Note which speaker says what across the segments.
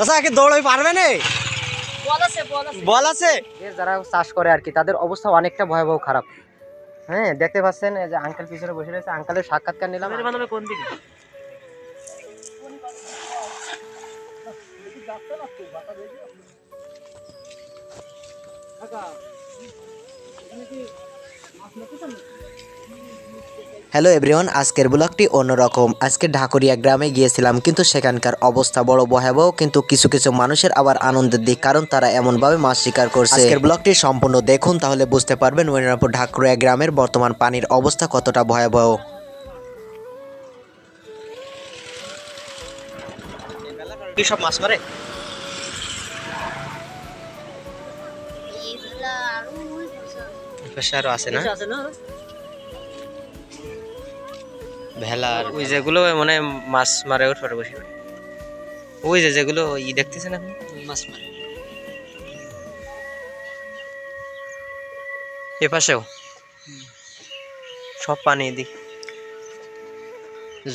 Speaker 1: আচ্ছা কি দৌড়ই পারবে না?
Speaker 2: বল আছে বল আছে।
Speaker 1: বল আছে।
Speaker 3: এর যারা চাষ করে আর কি তাদের অবস্থা অনেকটা ভয়াবহ খারাপ। হ্যাঁ দেখতে পাচ্ছেন এই যে আঙ্কেল পিছনে বসে রয়েছে আঙ্কেলের সাক্ষাৎকার নিলাম।
Speaker 2: কোন দিকে?
Speaker 1: হ্যালো এভরিওয়ান আজকের ব্লগটি অন্যরকম। আজকে ঢাকুরিয়া গ্রামে গিয়েছিলাম কিন্তু সেখানকার অবস্থা বড় ভয়াবহ কিন্তু কিছু কিছু মানুষের আবার আনন্দের দিক কারণ তারা এমনভাবে মাছ শিকার করছে। আজকের ব্লগটি সম্পূর্ণ দেখুন তাহলে বুঝতে পারবেন ওয়েনারপুর ঢাকুরিয়া গ্রামের বর্তমান পানির অবস্থা কতটা ভয়াবহ। সব মাছ মারে? আরও আছে না? ভেলার ওই যেগুলো মানে মাছ মারে ওর পরে বসে ওই যে যেগুলো ই দেখতেছেন আপনি?
Speaker 2: মাছ মারে।
Speaker 1: এ পাশেও? সব পানি দিক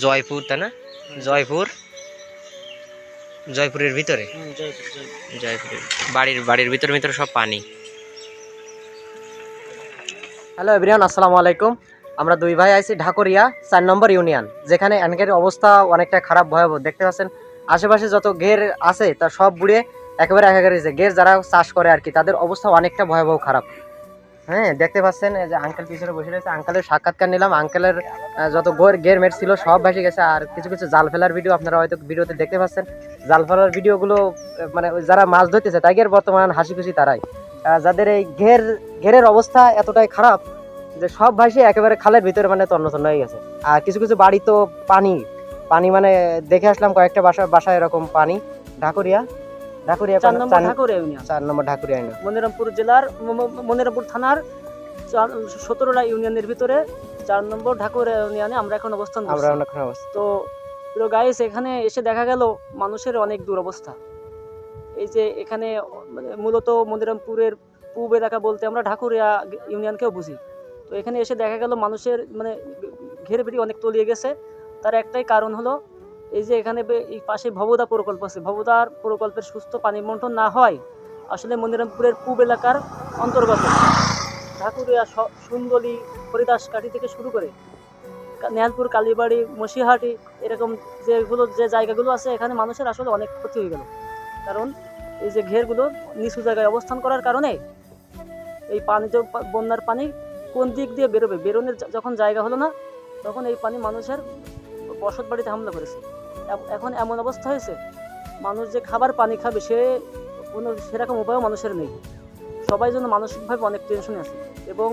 Speaker 1: জয়পুর তাই না? জয়পুর? জয়পুরের ভিতরে? জয়পুরের বাড়ির বাড়ির ভিতরে ভিতরে সব পানি।
Speaker 3: হ্যালো এভরিওয়ান আসসালামু আলাইকুম আমরা দুই ভাই আইছি ঢাকুরিয়া, চার নম্বর ইউনিয়ন, যেখানে এনকের অবস্থা অনেকটা খারাপ, ভয়াবহ। দেখতে পাচ্ছেন, আশেপাশে যত ঘের আছে, তা সব বুড়ে একেবারে হয়েছে ঘের যারা চাষ করে আর কি, তাদের অবস্থা অনেকটা ভয়াবহ খারাপ। হ্যাঁ দেখতে পাচ্ছেন যে আঙ্কেল পিছনে বসে রয়েছে। আঙ্কেলের সাক্ষাৎকার নিলাম। আঙ্কেলের যত গোর গের মেট ছিল, সব ভেসে গেছে। আর কিছু কিছু জাল ফেলার ভিডিও আপনারা হয়তো ভিডিওতে দেখতে পাচ্ছেন। জাল ফেলার ভিডিওগুলো মানে যারা মাছ ধরতেছে তাদের বর্তমান হাসি খুশি তারাই। যাদের এই ঘের ঘেরের অবস্থা এতটাই খারাপ যে সব ভাসে একেবারে খালের ভিতরে মানে তন্ন তন্ন হয়ে গেছে আর কিছু কিছু বাড়ি তো পানি পানি মানে দেখে আসলাম কয়েকটা বাসা বাসায় এরকম পানি ঢাকুরিয়া ঢাকুরিয়া
Speaker 2: চার নম্বর
Speaker 3: চার-
Speaker 2: ইউনিয়ন
Speaker 3: চার নম্বর ঢাকুরিয়া ইউনিয়ন।
Speaker 2: মনিরামপুর জেলার মনিরামপুর থানার সতেরোটা ইউনিয়নের ভিতরে চার নম্বর ইউনিয়নে আমরা এখন অবস্থান
Speaker 3: আমরা
Speaker 2: করছি।
Speaker 3: অনেকক্ষণ
Speaker 2: তো গাইস এখানে এসে দেখা গেল মানুষের অনেক দুরবস্থা এই যে এখানে মানে মূলত মনিরামপুরের পূব এলাকা বলতে আমরা ঢাকুরিয়া ইউনিয়নকেও বুঝি। তো এখানে এসে দেখা গেল মানুষের মানে ঘেরে বেড়ি অনেক তলিয়ে গেছে। তার একটাই কারণ হলো, এই যে এখানে এই পাশে ভবদা প্রকল্প আছে। ভবদার প্রকল্পের সুস্থ পানি বন্টন না হয়, আসলে মনিরামপুরের পূব এলাকার অন্তর্গত। ঢাকুরিয়া স- সুন্দলি হরিদাসকাঠি থেকে শুরু করে নেহালপুর কালীবাড়ি, মসিহাটি, এরকম যেগুলো যে জায়গাগুলো আছে, এখানে মানুষের আসলে অনেক ক্ষতি হয়ে গেল। কারণ এই যে ঘেরগুলো নিচু জায়গায় অবস্থান করার কারণে এই পানি বন্যার পানি কোন দিক দিয়ে বেরোবে? বেরোনোর যখন জায়গা হলো না, তখন এই পানি মানুষের বসত বাড়িতে হামলা করেছে। এখন এমন অবস্থা হয়েছে, মানুষ যে খাবার পানি খাবে সে কোনো সেরকম উপায়ও মানুষের নেই। সবাই জন্য মানসিকভাবে অনেক টেনশনে আছে এবং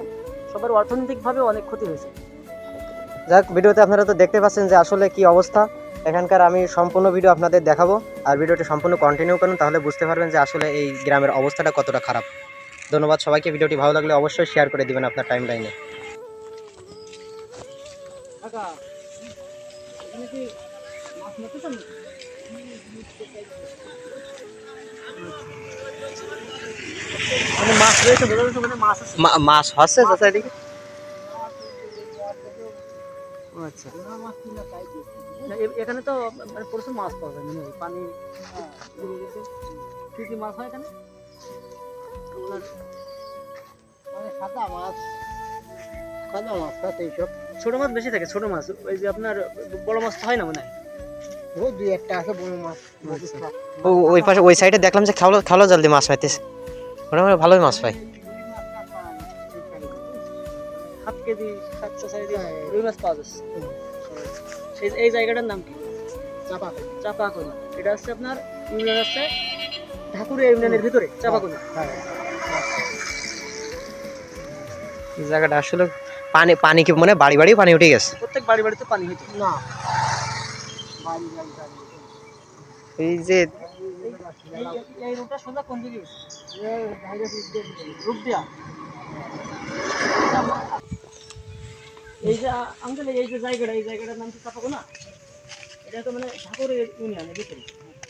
Speaker 2: সবার অর্থনৈতিকভাবে অনেক ক্ষতি হয়েছে।
Speaker 3: যাক, ভিডিওতে আপনারা তো দেখতে পাচ্ছেন যে আসলে কি অবস্থা। এখানকার আমি সম্পূর্ণ ভিডিও আপনাদের দেখাবো আর ভিডিওটি সম্পূর্ণ কন্টিনিউ করুন তাহলে বুঝতে পারবেন যে আসলে এই গ্রামের অবস্থাটা কতটা খারাপ। ধন্যবাদ সবাইকে ভিডিওটি ভালো লাগলে অবশ্যই শেয়ার করে দিবেন আপনার টাইম লাইনে
Speaker 2: মাছ
Speaker 1: হচ্ছে
Speaker 2: আচ্ছা। এখানে তো মানে প্রচুর মাছ পাওয়া যায় মানে পানি ডুবে গেছে। কি কি মাছ হয় এখানে? আপনার
Speaker 3: মানে সাদা মাছ সাদা মাছ সাথে এইসব।
Speaker 2: ছোট মাছ বেশি থাকে ছোট মাছ ওই যে আপনার বড় মাছ তো হয় না মনে হয়?
Speaker 3: ও দুই একটা আছে বড় মাছ।
Speaker 1: ও ওই পাশে ওই সাইডে দেখলাম যে খাওয়া খাওয়া জলদি মাছ পাইতেছে। মোটামুটি ভালোই মাছ পাই
Speaker 2: হাফ কেজি সাতশো সাইজে রুই মাছ পাওয়া যাচ্ছে। সেই এই জায়গাটার নাম কি?
Speaker 3: চাপা।
Speaker 2: চাপাকোনা এটা হচ্ছে আপনার ইউনিয়ন আছে ঢাকুরিয়া ইউনিয়নের ভিতরে চাপাকোনা
Speaker 1: এই জায়গাটা আসলে পানি পানি কি মানে বাড়ি বাড়ি পানি উঠে গেছে?
Speaker 2: প্রত্যেক বাড়ি বাড়িতে পানি হইতো।
Speaker 3: না।
Speaker 1: এই যে
Speaker 2: এই- রুটটা সোজা কোন দিকে রূপ দিয়া। এই যে আঙ্কেল এই যে জায়গাটা এই জায়গাটার নাম কি চাপাকোনা এটা তো মানে ঠাকুর ইউনিয়নের ভিতরে।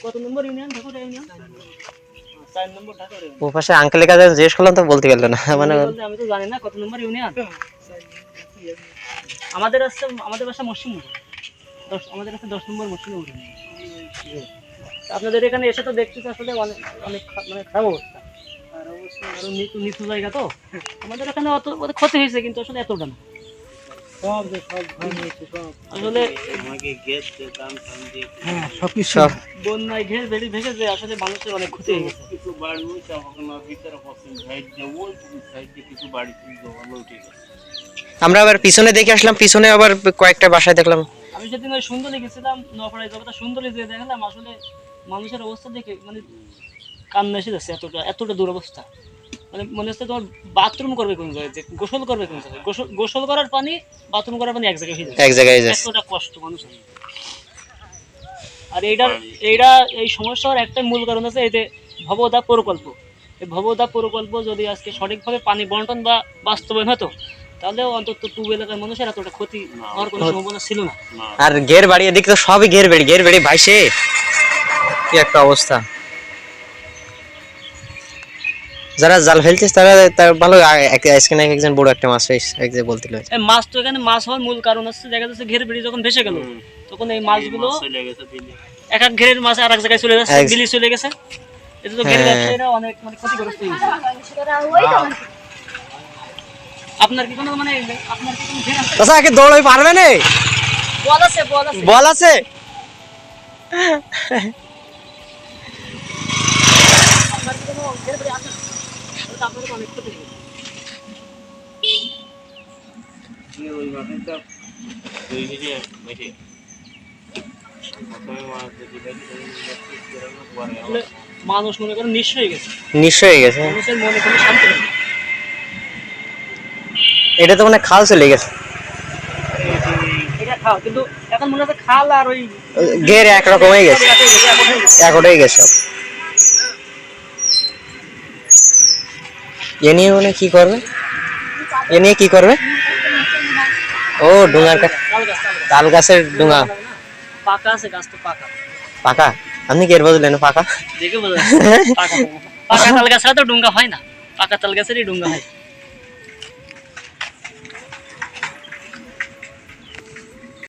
Speaker 2: কত নম্বর ইউনিয়ন ঠাকুর ইউনিয়ন চার নম্বর। ঠাকুর
Speaker 1: ও পাশে আঙ্কেলের কাছে জিজ্ঞেস করলাম তো বলতে পারল না। মানে
Speaker 2: আমি তো জানি না কত নম্বর ইউনিয়ন আমাদের আছে আমাদের বাসা মসজিদ। দশ আমাদের কাছে দশ নম্বর মসজিদ। আপনাদের এখানে এসে তো দেখতেছি আসলে অনেক অনেক মানে খারাপ অবস্থা। আর অবশ্যই আরও নিচু নিচু জায়গা তো। আমাদের এখানে অত অত ক্ষতি হয়েছে কিন্তু আসলে এতটা না। সব আসলে
Speaker 3: হ্যাঁ, সব।
Speaker 2: বন্যায় ঘের বেড়ি ভেঙে যে আসলে মানুষের অনেক ক্ষতি হয়ে গেছে।
Speaker 4: কিছু বাড়ি হয়েছে ওখানে ভিতরে পশ্চিম সাইড দিয়ে ওই সাইড দিয়ে কিছু বাড়ি ছিল ভালো উঠে
Speaker 3: আমরা আবার পিছনে দেখে আসলাম পিছনে আবার কয়েকটা বাসায় দেখলাম।
Speaker 2: আমি সেদিন ওই সুন্দরী গেছিলাম নপাড়ায় সুন্দরী যে দেখলাম আসলে মানুষের অবস্থা দেখে মানে কান্না এসে যাচ্ছে এতটা এতটা দুরবস্থা। মানে মনে হচ্ছে তোমার বাথরুম করবে কোন জায়গায়? যে গোসল করবে কোন জায়গায়? গোসল গোসল করার পানি বাথরুম করার পানি এক জায়গায় হয়ে যাচ্ছে।
Speaker 3: এক জায়গায়
Speaker 2: এতটা কষ্ট মানুষের আর এইটার এইটা এই সমস্যার একটাই মূল কারণ আছে এই যে ভবদা প্রকল্প। এই ভবদা প্রকল্প যদি আজকে সঠিকভাবে পানি বন্টন বা বাস্তবায়ন হতো তাহলে অন্তত পূর্ব এলাকার মানুষের এতটা ক্ষতি হওয়ার কোনো সম্ভাবনা ছিল না।
Speaker 3: আর ঘের বাড়ি এদিকে তো সবই ঘের বেড়ি ঘের বেড়ি ভাইসে কি একটা অবস্থা। যারা জাল ফেলছিস তারা তার ভালো নাকি একজন বড় একটা মাছ পেয়েছে, এক যে বলছিল
Speaker 2: এই মাছ তো এখানে মাছ হওয়ার মূল কারণ হচ্ছে দেখা যাচ্ছে ঘের বেড়ি যখন ভেসে গেল তখন এই মাছগুলো
Speaker 4: চলে গেছে দিল্লি।
Speaker 2: এক এক ঘেরের মাছ আর এক জায়গায় চলে যাচ্ছে বিলি চলে গেছে। এতে তো ঘের
Speaker 3: হ্যাঁ।
Speaker 2: ব্যবসায়ীরা অনেক মানে ক্ষতিগ্রস্ত হয়েছে। আপনার কি কোনো মানে আপনার কি কোনো ঘের আছে?
Speaker 3: আচ্ছা আগে দৌড়ই পারবে না?
Speaker 2: বল আছে বল আছে।
Speaker 3: বল আছে।
Speaker 2: আপনার কি কোনো ঘের বেড়ি আছে? আপনাদের অনেক ক্ষতি মানুষ মনে করেন নিঃস্ব হয়ে গেছে।
Speaker 3: হয়ে গেছে
Speaker 2: মানুষের মনে কোনো শান্তি নেই।
Speaker 3: এটা তো মানে খাল চলে গেছে।
Speaker 2: এটা খাও কিন্তু এখন মনে হচ্ছে খাল আর ওই
Speaker 3: ঘের একরকম হয়ে গেছে
Speaker 2: এক হয়ে গেছে, এক হয়ে গেছে।
Speaker 3: এক হয়ে গেছে সব। এ নিয়ে মানে কি করবে? এ নিয়ে কি করবে? ও ডুঙার কাছে
Speaker 2: তাল গাছ, তাল গাছ।
Speaker 3: তাল গাছের ডুঙা।
Speaker 2: পাকা আছে গাছ তো পাকা।
Speaker 3: পাকা? আপনি কি এর বদলেন পাকা?
Speaker 2: দেখে বোঝা পাকা। পাকা তাল গাছ তো ডুঙ্গা হয় না। পাকা তাল গাছেরই ডুঙ্গা হয়।